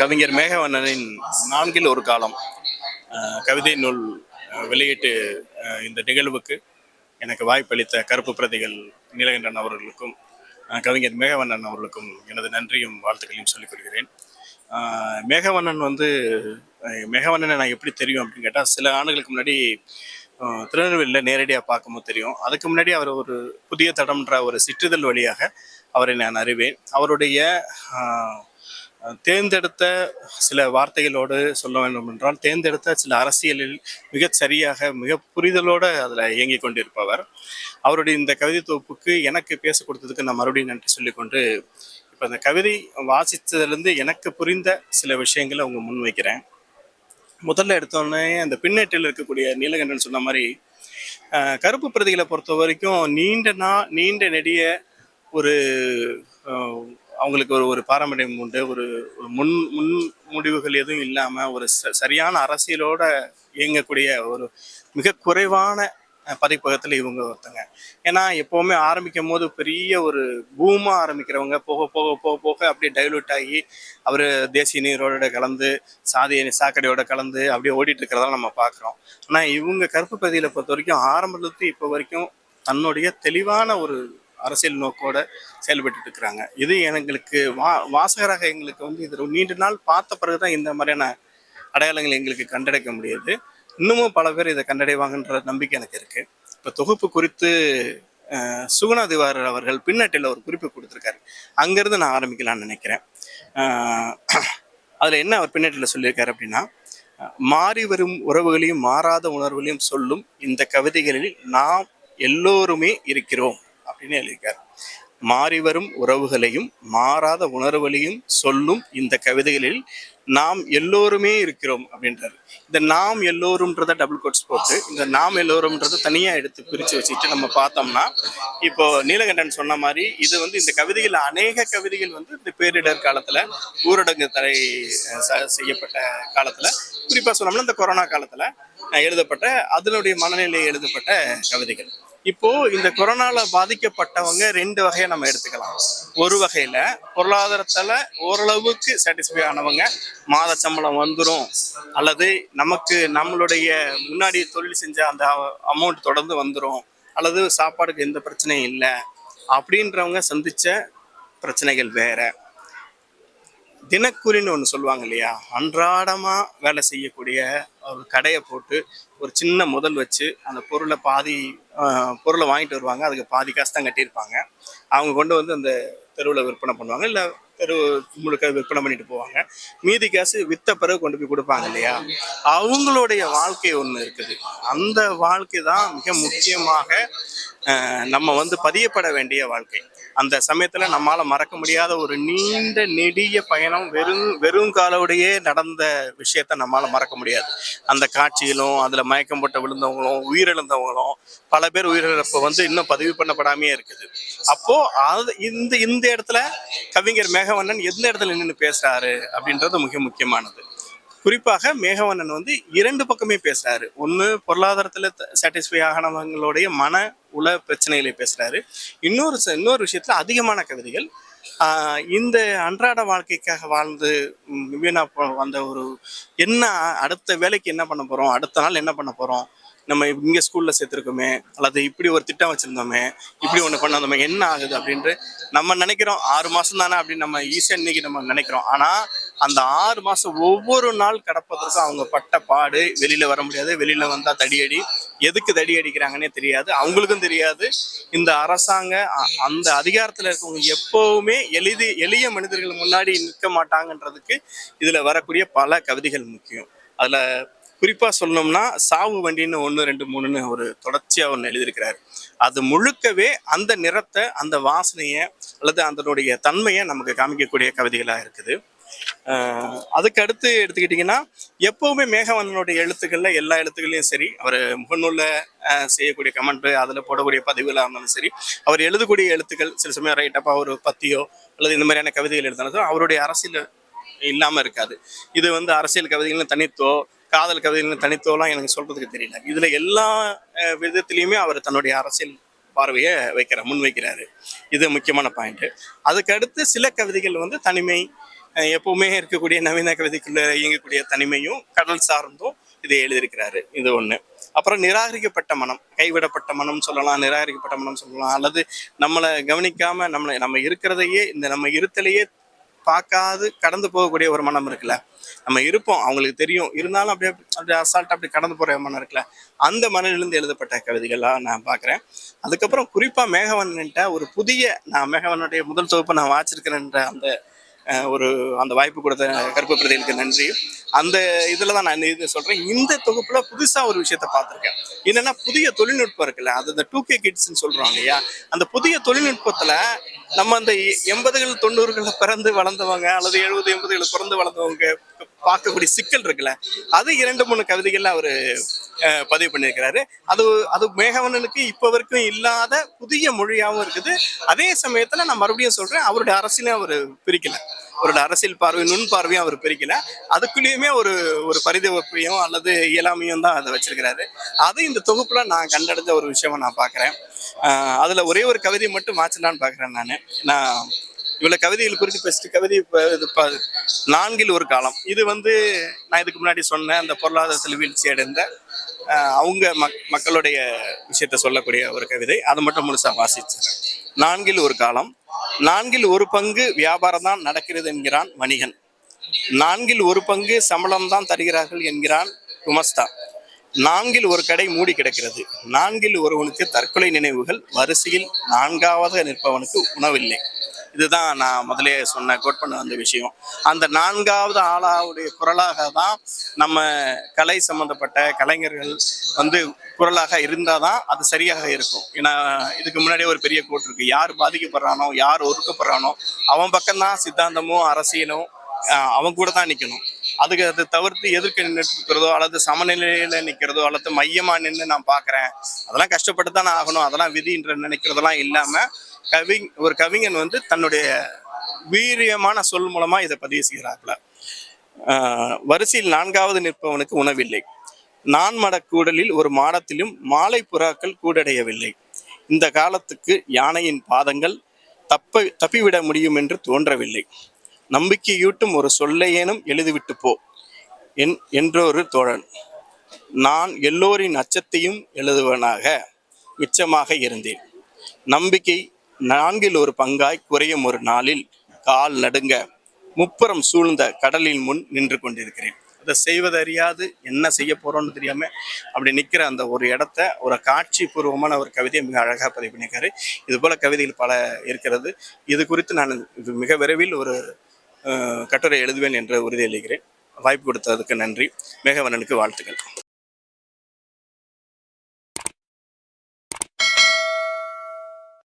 கவிஞர் மேகவண்ணனின் நான்கில் ஒரு காலம் கவிதை நூல் வெளியிட்டு வெளியீட்டு இந்த நிகழ்வுக்கு எனக்கு வாய்ப்பளித்த கருப்பு பிரதிகள் நீலகண்டன் அவர்களுக்கும் கவிஞர் மேகவண்ணன் அவர்களுக்கும் எனது நன்றியும் வாழ்த்துக்களையும் சொல்லிக் கொள்கிறேன். மேகவண்ணன் வந்து மேகவண்ணனை நான் எப்படி தெரியும் அப்படின்னு கேட்டால் சில ஆண்டுகளுக்கு முன்னாடி திருநெல்வேலியில் நேரடியாக பார்க்கும்போது தெரியும். அதுக்கு முன்னாடி அவர் ஒரு புதிய தடம்ன்ற ஒரு சிற்றிதழ் வழியாக அவரை நான் அறிவேன். அவருடைய தேர்ந்தெடுத்த சில வார்த்தைகளோடு சொல்ல வேண்டும் என்றால் தேர்ந்தெடுத்த சில அரசியலில் மிகச் சரியாக மிக புரிதலோடு அதில் இயங்கிக் கொண்டிருப்பவர். அவருடைய இந்த கவிதை தொகுப்புக்கு எனக்கு பேச கொடுத்ததுக்கு நான் மறுபடியும் நன்றி சொல்லிக்கொண்டு இப்போ அந்த கவிதை வாசித்ததுலேருந்து எனக்கு புரிந்த சில விஷயங்களை அவங்க முன்வைக்கிறேன் முதல்ல எடுத்தோடனே அந்த பின்னேட்டில் இருக்கக்கூடிய நீலகண்டன் சொன்ன மாதிரி கருப்பு பிரதிகளை பொறுத்த வரைக்கும் நீண்ட நா நீண்ட நெடிய ஒரு அவங்களுக்கு ஒரு ஒரு பாரம்பரியம் உண்டு. ஒரு முன் முன் முடிவுகள் எதுவும் இல்லாமல் ஒரு ச- சரியான அரசியலோட இயங்கக்கூடிய ஒரு மிக குறைவான பதிப்பகத்தில் இவங்க ஒருத்தங்க. ஏன்னா எப்போவுமே ஆரம்பிக்கும் போது பெரிய ஒரு பூமாக ஆரம்பிக்கிறவங்க போக போக போக போக அப்படியே டைலூட் ஆகி அவர் தேசிய நீரோட கலந்து சாதிய சாக்கடையோட கலந்து அப்படியே ஓடிட்டு இருக்கிறதெல்லாம் நம்ம பார்க்குறோம் ஆனால் இவங்க கருப்பு பகுதியில் பொறுத்த வரைக்கும் ஆரம்பத்துலேருந்து இப்போ வரைக்கும் தன்னுடைய தெளிவான ஒரு அரசியல் நோக்கோட செயல்பட்டு இருக்கிறாங்க. இது எங்களுக்கு வா வாசகராக எங்களுக்கு வந்து இது நீண்ட நாள் பார்த்த பிறகு தான் இந்த மாதிரியான அடையாளங்கள் எங்களுக்கு கண்டடைக்க முடியுது. இன்னமும் பல பேர் இதை கண்டடைவாங்கன்ற நம்பிக்கை எனக்கு இருக்குது இப்போ தொகுப்பு குறித்து சுகுணா திவாரர் அவர்கள் பின்னட்டில் ஒரு குறிப்பு கொடுத்துருக்காரு. அங்கேருந்து நான் ஆரம்பிக்கலாம்னு நினைக்கிறேன். அதில் என்ன அவர் பின்னட்டில் சொல்லியிருக்காரு அப்படின்னா மாறி வரும் உறவுகளையும் மாறாத உணர்வுகளையும் சொல்லும் இந்த கவிதைகளில் நாம் எல்லோருமே இருக்கிறோம். அப்படின்னு எழுதியிருக்கார் மாறி வரும் உறவுகளையும் மாறாத உணர்வுகளையும் சொல்லும் இந்த கவிதைகளில் நாம் எல்லோருமே இருக்கிறோம் அப்படின்றாரு. இந்த நாம் எல்லோரும்ன்றத டபுள் கோட்ஸ் போட்டு இந்த நாம் எல்லோரும்ன்றத தனியாக எடுத்து பிரித்து வச்சுட்டு நம்ம பார்த்தோம்னா இப்போ நீலகண்டன் சொன்ன மாதிரி இது வந்து இந்த கவிதைகள் அநேக கவிதைகள் வந்து இந்த பேரிடர் காலத்தில் ஊரடங்கு தடை ச- செய்யப்பட்ட காலத்தில் குறிப்பாக சொன்னோம்னா இந்த கொரோனா காலத்தில் எழுதப்பட்ட அதனுடைய மனநிலையை எழுதப்பட்ட கவிதைகள். இப்போ இந்த கொரோனால பாதிக்கப்பட்டவங்க ரெண்டு வகையை நம்ம எடுத்துக்கலாம். ஒரு வகையில பொருளாதாரத்துல ஓரளவுக்கு சாட்டிஸ்ஃபை ஆனவங்க மாத சம்பளம் வந்துடும் அல்லது நமக்கு நம்மளுடைய முன்னாடி தொழில் செஞ்ச அந்த அமௌண்ட் தொடர்ந்து வந்துடும் அல்லது சாப்பாடுக்கு எந்த பிரச்சனையும் இல்லை. அப்படின்றவங்க சந்திச்ச பிரச்சனைகள் வேற. தினக்கூலின்னு ஒன்று சொல்லுவாங்க இல்லையா? அன்றாடமாக வேலை செய்யக்கூடிய ஒரு கடையை போட்டு ஒரு சின்ன முதல் வச்சு அந்த பொருளை பாதி பொருளை வாங்கிட்டு வருவாங்க. அதுக்கு பாதி காசு தான் கட்டியிருப்பாங்க. அவங்க கொண்டு வந்து அந்த தெருவில் விற்பனை பண்ணுவாங்க. இல்லை தெரு முழுக்க விற்பனை பண்ணிட்டு போவாங்க. மீதி காசு வித்த பிறகு கொண்டு போய் கொடுப்பாங்க இல்லையா? அவங்களுடைய வாழ்க்கை ஒன்று இருக்குது. அந்த வாழ்க்கை தான் மிக முக்கியமாக நம்ம வந்து பதியப்பட வேண்டிய வாழ்க்கை. அந்த சமயத்துல நம்மால மறக்க முடியாத ஒரு நீண்ட நெடிய பயணம் வெறும் வெறும் காலோடையே நடந்த விஷயத்த நம்மால மறக்க முடியாது. அந்த காட்சியிலும் அதுல மயக்கம் போட்டு விழுந்தவங்களும் உயிரிழந்தவங்களும் பல பேர் உயிரிழப்பு வந்து இன்னும் பதிவு பண்ணப்படாமே இருக்குது. அப்போ அது இந்த இந்த இடத்துல கவிஞர் மேகவண்ணன் எந்த இடத்துல நின்று பேசுறாரு அப்படின்றது மிக முக்கியமானது. குறிப்பாக மேகவண்ணன் வந்து இரண்டு பக்கமே பேசுறாரு. ஒன்று பொருளாதாரத்தில் சாட்டிஸ்ஃபை ஆனவங்களுடைய மன உள பிரச்சனைகளை பேசுறாரு. இன்னொரு ச- இன்னொரு விஷயத்துல அதிகமான கவிதைகள். இந்த அன்றாட வாழ்க்கைக்காக வாழ்ந்து ம், வீணா வந்த ஒரு என்ன அடுத்த வேலைக்கு என்ன பண்ண போறோம்? அடுத்த நாள் என்ன பண்ண போறோம்? நம்ம இங்க ஸ்கூல்ல சேர்த்துருக்கோமே அல்லது இப்படி ஒரு திட்டம் வச்சிருந்தோமே இப்படி ஒன்று பண்ணாதோமே என்ன ஆகுது அப்படின்ட்டு நம்ம நினைக்கிறோம். ஆறு மாசம் தானே அப்படின்னு நம்ம ஈஸியா இன்னைக்கு நம்ம நினைக்கிறோம். ஆனா அந்த ஆறு மாசம் ஒவ்வொரு நாள் கடப்பதற்கும் அவங்க பட்ட பாடு வெளியில வர முடியாது வெளியில வந்தா தடியடி. எதுக்கு தடி அடிக்கிறாங்கன்னே தெரியாது. அவங்களுக்கும் தெரியாது. இந்த அரசாங்க அ- அந்த அதிகாரத்துல இருக்கவங்க எப்பவுமே எளிது எளிய மனிதர்கள் முன்னாடி நிற்க மாட்டாங்கன்றதுக்கு இதுல வரக்கூடிய பல கவிதைகள் முக்கியம். அதுல குறிப்பா சொல்லணும்னா சாவு வண்டின்னு ஒன்று ரெண்டு மூணுன்னு ஒரு தொடர்ச்சியா ஒன்று எழுதியிருக்கிறாரு. அது முழுக்கவே அந்த நிறத்தை அந்த வாசனையை அல்லது அதனுடைய தன்மையை நமக்கு காமிக்கக்கூடிய கவிதைகளாக இருக்குது. அதுக்கு அடுத்து எடுத்துக்கிட்டிங்கன்னா எப்போவுமே மேகவண்ணனுடைய எழுத்துக்களில் எல்லா எழுத்துக்கள்லையும் சரி அவர் முகநூலில் செய்யக்கூடிய கமெண்ட் அதில் போடக்கூடிய பதிவுகளாக இருந்தாலும் சரி அவர் எழுதக்கூடிய எழுத்துக்கள் சில சமயம் ரைட்டப்பா ஒரு பத்தியோ அல்லது இந்த மாதிரியான கவிதைகள் எழுதினாலும் அவருடைய அரசியல் இல்லாமல் இருக்காது. இது வந்து அரசியல் கவிதைகளும் தனித்தோ காதல் கவிதைகளின் தனித்தோலாம் எனக்கு சொல்கிறதுக்கு தெரியல. இதில் எல்லா விதத்துலேயுமே அவர் தன்னுடைய அரசியல் பார்வையை வைக்கிறார் முன் வைக்கிறாரு இது முக்கியமான பாயிண்ட் அதுக்கு அடுத்து சில கவிதைகள் வந்து தனிமை எப்பவுமே இருக்கக்கூடிய நவீன கவிதைக்குள்ள இயங்கக்கூடிய தனிமையும் கடல் சார்ந்தும் இதை எழுதியிருக்கிறாரு. இது ஒண்ணு. அப்புறம் நிராகரிக்கப்பட்ட மனம் கைவிடப்பட்ட மனம் சொல்லலாம் நிராகரிக்கப்பட்ட மனம் சொல்லலாம் அல்லது நம்மளை கவனிக்காம நம்மளை நம்ம இருக்கிறதையே இந்த நம்ம இருத்தலையே பார்க்காது கடந்து போகக்கூடிய ஒரு மனம் இருக்குல்ல. நம்ம இருப்போம் அவங்களுக்கு தெரியும். இருந்தாலும் அப்படியே அப்படியே அசால்ட்டாக அப்படி கடந்து போகிற மனம் இருக்குல்ல. அந்த மனதிலிருந்து எழுதப்பட்ட கவிதைகளாக நான் பார்க்குறேன். அதுக்கப்புறம் குறிப்பாக மேகவன்கிட்ட ஒரு புதிய நான் மேகவனுடைய முதல் தொகுப்பை நான் வாச்சிருக்கிறேன்ற அந்த ஒரு அந்த வாய்ப்பு கொடுத்த கருப்பு பிரதிகளுக்கு நன்றி. அந்த இதில் தான் நான் இது சொல்கிறேன் இந்த தொகுப்பில் புதுசாக ஒரு விஷயத்த பார்த்துருக்கேன். என்னென்னா புதிய தொழில்நுட்பம் இருக்குல்ல அது இந்த டூ கே கிட்ஸ்ன்னு சொல்கிறோம் இல்லையா? அந்த புதிய தொழில்நுட்பத்தில் நம்ம அந்த எண்பதுகள் தொண்ணூறுகளில் பிறந்து வளர்ந்தவங்க அல்லது எழுபது எண்பதுகளில் பிறந்து வளர்ந்தவங்க பார்க்கக்கூடிய சிக்கல் இருக்குல்ல அது இரண்டு மூணு கவிதைகள்ல அவர் பதிவு பண்ணியிருக்கிறாரு. அது அது மேகவனனுக்கு இப்போ வரைக்கும் இல்லாத புதிய மொழியாகவும் இருக்குது. அதே சமயத்தில் நான் மறுபடியும் சொல்கிறேன் அவருடைய அரசியலையும் அவர் பிரிக்கல. அவரோட அரசியல் பார்வை நுண் பார்வையும் அவர் பிரிக்கல. அதுக்குள்ளேயுமே ஒரு ஒரு பரிதவப்பையும் அல்லது இயலாமையும் தான் அதை வச்சிருக்கிறாரு. அது இந்த தொகுப்புல நான் கண்டடைஞ்ச ஒரு விஷயமா நான் பாக்குறேன். அதுல ஒரே ஒரு கவிதை மட்டும் மாற்றலான்னு பாக்குறேன் நான். நான் இவ்வளவு கவிதைகள் குறித்து பெஸ்ட் கவிதை நான்கில் ஒரு காலம். இது வந்து நான் இதுக்கு முன்னாடி சொன்னேன் அந்த பொருளாதாரத்தில் வீழ்ச்சி அடைந்த அவங்க மக் மக்களுடைய விஷயத்த சொல்லக்கூடிய ஒரு கவிதை. அதை மட்டும் முழுசா வாசிச்சிருக்கேன் நான்கில் ஒரு காலம். நான்கில் ஒரு பங்கு வியாபாரம் தான் நடக்கிறது என்கிறான் வணிகன். நான்கில் ஒரு பங்கு சம்பளம் தான் தருகிறார்கள் என்கிறான் குமஸ்தா. நான்கில் ஒரு கடை மூடி கிடக்கிறது. நான்கில் ஒருவனுக்கு தற்கொலை நினைவுகள். வரிசையில் நான்காவது நிற்பவனுக்கு உணவில்லை. இதுதான் நான் முதலே சொன்ன கோட் பண்ண வந்த விஷயம். அந்த நான்காவது ஆளாவுடைய குரலாக தான் நம்ம கலை சம்பந்தப்பட்ட கலைஞர்கள் வந்து குரலாக இருந்தால் தான் அது சரியாக இருக்கும். ஏன்னா இதுக்கு முன்னாடி ஒரு பெரிய கோட் இருக்கு. யார் பாதிக்கப்படுறானோ யார் ஒதுக்கப்படுறானோ அவன் பக்கம்தான் சித்தாந்தமும் அரசியலும் அவன் கூட தான் நிற்கணும் அதுக்கு அதை தவிர்த்து எதிர்க்க நின்றுட்டு அல்லது சமநிலையில் நிற்கிறதோ அல்லது மையமாக நின்று நான் பார்க்குறேன் அதெல்லாம் கஷ்டப்பட்டு தானே ஆகணும் அதெல்லாம் விதின்ற நினைக்கிறதெல்லாம் இல்லாமல் கவி ஒரு கவிஞன் வந்து தன்னுடைய வீரியமான சொல் மூலமா இதை பதிவு செய்கிறார்கள வரிசையில் நான்காவது நிற்பவனுக்கு உணவில்லை. நான் மடக்கூடலில் ஒரு மாடத்திலும் மாலை புறாக்கள் கூடடையவில்லை. இந்த காலத்துக்கு யானையின் பாதங்கள் தப்ப தப்பிவிட முடியும் என்று தோன்றவில்லை. நம்பிக்கையூட்டும் ஒரு சொல்லையேனும் எழுதிவிட்டு போ என் என்றொரு தோழன். நான் எல்லோரின் அச்சத்தையும் எழுதுவனாக மிச்சமாக இருந்தேன். நம்பிக்கை நான்கில் ஒரு பங்காய் குறையும் ஒரு நாளில் கால் நடுங்க முப்புறம் சூழ்ந்த கடலின் முன் நின்று கொண்டிருக்கிறேன். அதை செய்வது அறியாது என்ன செய்ய போறோம்னு தெரியாம அப்படி நிற்கிற அந்த ஒரு இடத்த ஒரு காட்சி பூர்வமான ஒரு கவிதையை மிக அழகாக பதிவு பண்ணியிருக்காரு. இது போல கவிதைகள் பல இருக்கிறது. இது குறித்து நான் இது மிக விரைவில் ஒரு கட்டுரை எழுதுவேன் என்று உறுதியளிக்கிறேன் வாய்ப்பு கொடுத்ததுக்கு நன்றி. மேகவனனுக்கு வாழ்த்துக்கள்.